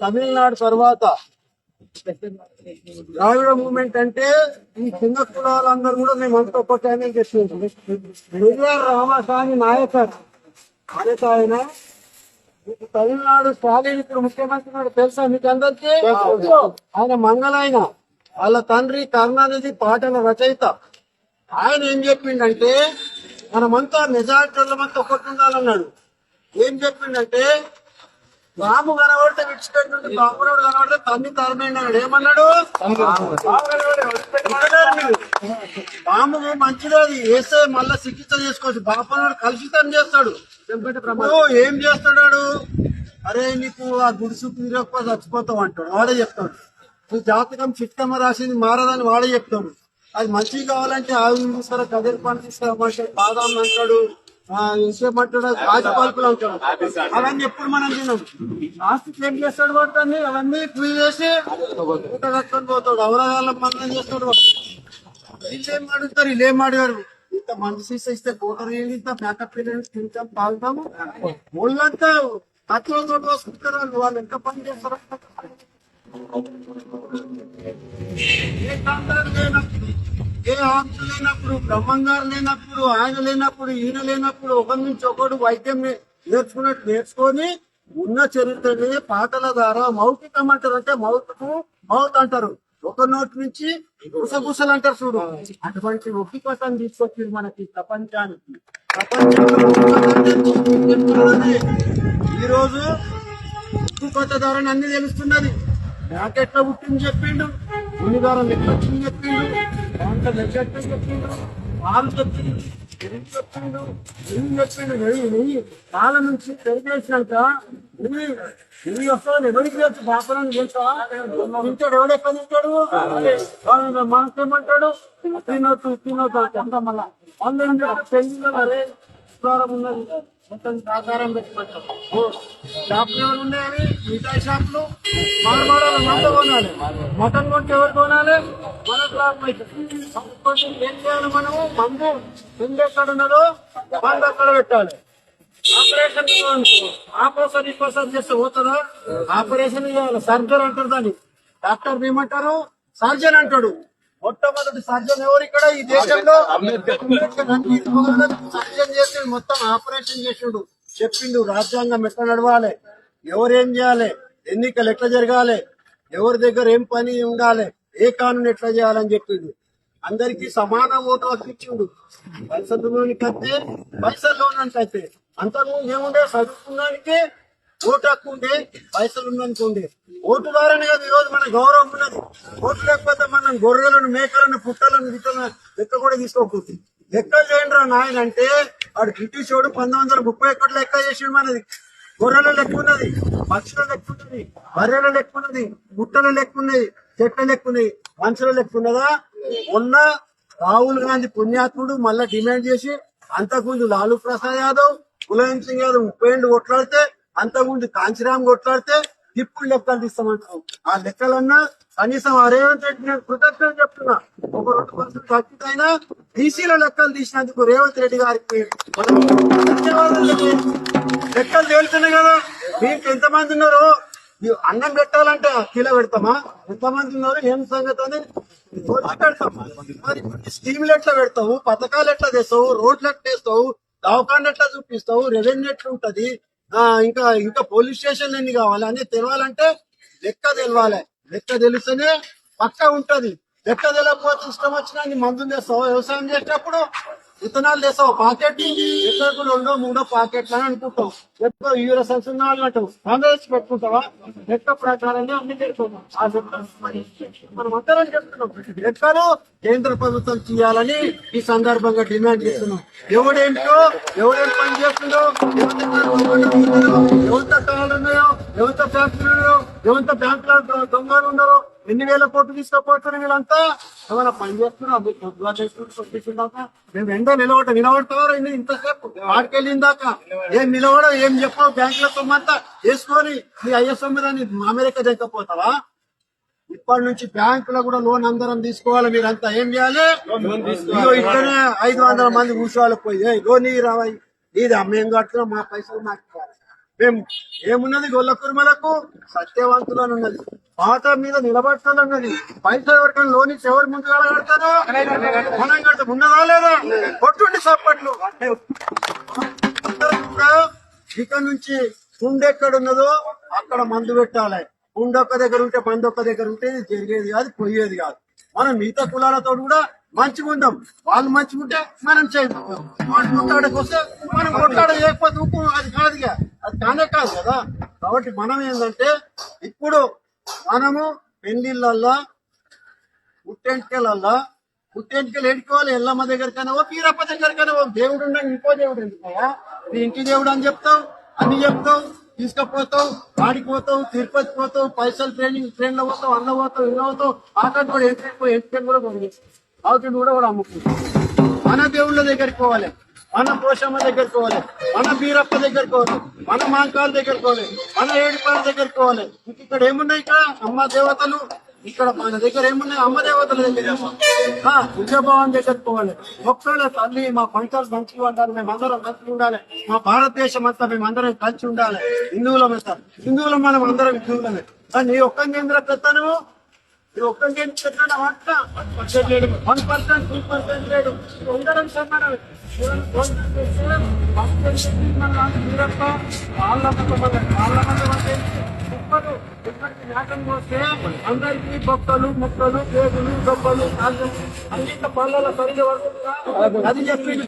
తమిళనాడు తర్వాత ద్రావిడ మూమెంట్ అంటే ఈ చిన్న కులాలందరూ కూడా మేము అంతా ఒక్కటే చేస్తున్నాం. పెరియార్ రామస్వామి నాయకర్ అనేక ఆయన తమిళనాడు స్టాలిన్ ఇప్పుడు ముఖ్యమంత్రి ఉన్నాడు. తెలుసా మీకు అందరికీ? ఆయన మంగళాయన వాళ్ళ తండ్రి కరుణానిధి పాటల రచయిత. ఆయన ఏం చెప్పిండంటే మనమంతా నిజాయితీమంతా ఒకటి ఉండాలన్నాడు. ఏం చెప్పిండంటే రాము కనబడితే విడిచిపెట్టినట్టు బాబురాడు కనబడితే తన్ని తరమేండి ఏమన్నాడు? ఏమన్నారు మీరు? మంచిది అది. వేస్తే మళ్ళా చికిత్స చేసుకోవచ్చు. బాపనాడు కలుషితం చేస్తాడు. ఏం చేస్తాడు అరే నీకు ఆ గుడిసు తీరకపోతే చచ్చిపోతావు అంటాడు. వాడే చెప్తాడు. నువ్వు జాతకం చిట్టమ్మ రాసింది మారదని వాడే చెప్తాడు. అది మంచిగా కావాలంటే ఆవిడ తీసుకురా కదిరి పంట తీసుకురామంటే బాదాం అంటాడు ఆ, ఇంకేమంటాడు రాజు పలుకులు అంటాడు అవన్నీ ఎప్పుడు మనం తినం లాస్ట్ ఏం చేస్తాడు పడుతుంది అవన్నీ పూజ చేసి కట్టుకొని పోతాడు. అవరగాళ్ళ మందం చేస్తాడు. వీళ్ళేం అడుగుతారు వీళ్ళేం అడిగారు ఇంత మంది సీస ఇస్తే కోటర్ ఏంటి? ఇంత మేకప్ తింటాం తాగుతాము. ఒళ్ళంతా తత్వంతో పోసుకుంటారు వాళ్ళు. వాళ్ళు ఎంత పని చేస్తారు ఏ కాంతారు లేనప్పుడు ఏ లేనప్పుడు బ్రహ్మంగారు లేనప్పుడు ఆయన లేనప్పుడు ఈయన లేనప్పుడు ఒకరి నుంచి ఒకడు వైద్యం నేర్చుకున్నట్టు నేర్చుకొని ఉన్న చరిత్రని పాటల ద్వారా మౌఖికం అంటారు అంటే మౌతకు మౌత్ అంటారు. ఒక నోటి నుంచి గుసగుసలు అంటారు చూడు. అటువంటి ఒక్కికతను తీసుకొచ్చింది మనకి ప్రపంచానికి. ప్రపంచంలో ఈరోజు చెప్తున్నది. ఉప్పు కొత్త ధరని అన్ని తెలుస్తున్నది. బ్యాక్ ఎట్లా పుట్టింది చెప్పిండు. ఉల్లిగారం నిర్లక్ష్యం చెప్పిండు దాంట్లో నిర్లక్ష్యం చెప్పిండు పాలు చెప్పిండు చెప్పిండు నెయ్యి చెప్పిండు నెయ్యి పాల నుంచి పెరిగేసినాక నెయ్యి నెయ్యి వస్తుంది ఎవరికి తెలుసు? పాపలను తెలుసా? తింటాడు ఎవడెక్కడ తింటాడు వాడు మనకేమంటాడు తినొద్దు తినొద్దు అంత మళ్ళా. అందరూ పెళ్ళిలో అరే ఉన్నది. మొత్తం సహకారం పెట్టుకోవచ్చు షాపులు ఎవరు ఉన్నాయని? మిఠాయి షాపులు? మార్మాడాల మంట కొనాలి. మటన్ కొంటే ఎవరు కొనాలి? మనకు లాభం అవుతుంది ఏం చేయాలి మనము? మందు ముందు ఎక్కడ ఉన్నదో మందు అక్కడ పెట్టాలి. ఆపరేషన్ ఆపరేషన్ ఇంకోసారి చేస్తే పోతుందా? ఆపరేషన్ చేయాలి అంటారు దాన్ని. డాక్టర్ ఏమంటారు? సర్జన్ అంటాడు. మొట్టమొదటి సర్జన్ ఎవరు ఇక్కడ? ఈ దేశంలో సర్జన్ చేసి మొత్తం ఆపరేషన్ చేసిండు. చెప్పిండు రాజ్యాంగం ఎట్లా నడవాలి? ఎవరేం చేయాలి? ఎన్నికలు ఎట్లా జరగాలి? ఎవరి దగ్గర ఏం పని ఉండాలి? ఏ కానూన్ ఎట్లా చేయాలని చెప్పిండు. అందరికి సమాన ఓటు పైసల్లోనికి అయితే పైసల్లోనికి అయితే అంతకుముందు ఏముండే? చదువుకున్నానికి ఓటు హక్కు పైసలు ఉందనుకోండి ఓటు ద్వారానే కదా ఈ రోజు మన గౌరవం ఉన్నది. ఓటు లేకపోతే మనం గొర్రెలను మేకలను పుట్టలను గిట్టలను లెక్క కూడా తీసుకోకూడదు. లెక్క చేయండి రా నాయన అంటే వాడు బ్రిటిష్ వాడు పంతొమ్మిది వందల ముప్పై ఒకటి లెక్క చేసిండు మనది. గొర్రెల లెక్క ఉన్నది పక్షుల లెక్క ఉన్నది బర్రెల లెక్క ఉన్నది గుట్టల లెక్క ఉన్నది చెట్ల లెక్క ఉన్నది. మనుషుల లెక్క ఉన్నదా? ఉన్న. రాహుల్ గాంధీ పుణ్యాత్ముడు మళ్ళా డిమాండ్ చేసి అంతకుముందు లాలూ ప్రసాద్ యాదవ్ ములాయం సింగ్ యాదవ్ ముప్పై ఏళ్ళు కొట్లాడితే అంతకుముందు కాంచీరామ్ కొట్లాడితే ఇప్పుడు లెక్కలు తీస్తామంటారు ఆ లెక్కలన్నా కనీసం ఆ రేవంత్ రెడ్డి నేను కృతజ్ఞతలు చెప్తున్నా. ఒక రెండు పర్సెంట్ తగ్గితేనా బీసీల లెక్కలు తీసినందుకు రేవంత్ రెడ్డి గారికి లెక్కలు తేలుతున్నాయి కదా మీకు ఎంతమంది ఉన్నారు అన్నం పెట్టాలంటే కిలో పెడతామా? ఎంతమంది ఉన్నారు ఏం సంగతి అని పెడతాం. మరి స్కీములు ఎట్లా పెడతావు? పథకాలు ఎట్లా తెస్తావు రోడ్లు ఎట్లా వేస్తావు దవాఖాన్ ఎట్లా చూపిస్తావు? రెవెన్యూ ఎట్లా ఉంటది? ఇంకా ఇంకా పోలీస్ స్టేషన్లు ఎన్ని కావాలి? అని తెలవాలంటే లెక్క తెలవాలి. లెక్క తెలిస్తేనే పక్క ఉంటది. లెక్క తెలియకపోతే ఇష్టం వచ్చినా మందుని వ్యవసాయం చేసేటప్పుడు విత్తనాలు తెస్తావు పాకెట్ ఎక్కడికి రెండో మూడో పాకెట్లు అని అనుకుంటావు. ఎప్పుడు యూరియా సంచులు నాలుగు అంటావు. కాంగ్రెస్ పెట్టుకుంటావా? లెక్క ప్రకారంగా అన్ని తెలుసుకున్నాం ఆ మనం అందరం చెప్తున్నాం. లెక్కలు కేంద్ర ప్రభుత్వం చేయాలని ఈ సందర్భంగా డిమాండ్ చేస్తున్నాం. ఎవడేంటో ఎవడేం పని చేస్తుందో ఎవరితో కాలు ఉన్నాయో ఎవరితో ఫ్యాక్టరీలు ఉన్నాయో ఎవరితో బ్యాంకుల దొంగలు ఉన్నారో ఎన్ని వేల కోట్లు తీసుకపోతారు వీళ్ళంతా? ఏమైనా పని చేస్తున్నారు మీరు మేము ఎండో నిలబడ నిలబడతారు ఇంతసేపు ఇంతసేపు వాడికెళ్ళిందాక ఏం నిలబడ ఏం చెప్పావు బ్యాంకుల సొమ్మంతా వేసుకొని మీ ఐఎస్ఓ మీద నీ అమెరికా దిగకపోతావా ఇప్పటి నుంచి బ్యాంకులో కూడా లోన్ అందరం తీసుకోవాలి మీరంతా ఏం చేయాలి? ఇక్కడనే ఐదు వందల మంది కూర్చోవాలి పోయి లోన్ ఇయ్యి రావాయి నీది మేము కడుతున్నాం మా పైసలు మాకు ఇవ్వాలి. మేము ఏమున్నది గొల్ల కుర్మలకు? సత్యవంతులు అని ఉన్నది పాత మీద నిలబడతానన్నది పైసలు ఎవరికైనా లోన్ ఇచ్చి ఎవరు ముందుగా మనం కడతా ఉన్నదా లేదా? కొట్టుండి చప్పట్లు. ఇక్కడ నుంచి గుండె ఎక్కడ ఉన్నదో అక్కడ మందు పెట్టాలి. గుండె ఒక్క దగ్గర ఉంటే మందు ఒక్క దగ్గర ఉంటే ఇది జరిగేది కాదు పోయేది కాదు. మనం మిగతా కులాలతో కూడా మంచిగా ఉందాం. వాళ్ళు మంచిగా ఉంటే మనం చేద్దాం వాళ్ళు కొట్లాడకు వస్తే మనం కొట్లాడ చేయకపోతే ఊపు అది కాదుగా. అది కానే కాదు కదా. కాబట్టి మనం ఏంటంటే ఇప్పుడు మనము పెళ్ళిళ్ళల్లో పుట్టెంటికలల్లా పుట్టెంటికలు ఎడుకోవాలి ఎల్లమ్మ దగ్గరకైనా ఓ పీరప్ప దగ్గరకైనా ఓ దేవుడు ఉండగా ఇంకో దేవుడు ఎందుకయ్యా నీ ఇంటి దేవుడు అని చెప్తావు అన్ని చెప్తావు తీసుకుపోతావు వాడికి పోతావు తిరుపతి పోతావు పైసలు ట్రైనింగ్ ట్రైన్లో పోతావు అన్న పోతావు ఇలా పోతావు ఆటో కూడా ఎంటికి ఎంటికి కూడా అవుతుంది కూడా కూడా అమ్ముకుంటాడు. మన దేవుళ్ళ దగ్గరికి పోవాలి. మన పోషమ్మ దగ్గరికి పోవాలి. మన బీరప్ప దగ్గరికి పోవాలి. మన మాంకాల దగ్గరికి పోవాలి. మన ఏడుపాల దగ్గరికి పోవాలి. ఇంక ఇక్కడ ఏమున్నాయి ఇక్కడ? అమ్మ దేవతలు. ఇక్కడ మన దగ్గర ఏమున్నాయి? అమ్మ దేవతల దగ్గర ఆ, దగ్గరికి పోవాలి. ఒక్కళ్ళ తల్లి మా పంచాలు మంచిగా ఉండాలి. మేమందరం కలిసి ఉండాలి. మా భారతదేశం అంతా మేమందరం కలిసి ఉండాలి. హిందువులం అంతా. హిందువులం మనం అందరం హిందువులమే. కానీ నీ ఒక్క కేంద్ర పెత్తనము ఇది ఒక్క వన్ పర్సెంట్ టూ పర్సెంట్ లేడు ఉండడం సమానం వీరప్ప వాళ్ళ వాళ్ళ అంటే ముప్పలు ఇప్పటికి నాటం పోస్తే అందరికీ బొక్కలు ముక్కలు పేగులు దొబ్బలు కాళ్ళు అన్నింటి పళ్ళలో వరకు అది చెప్పి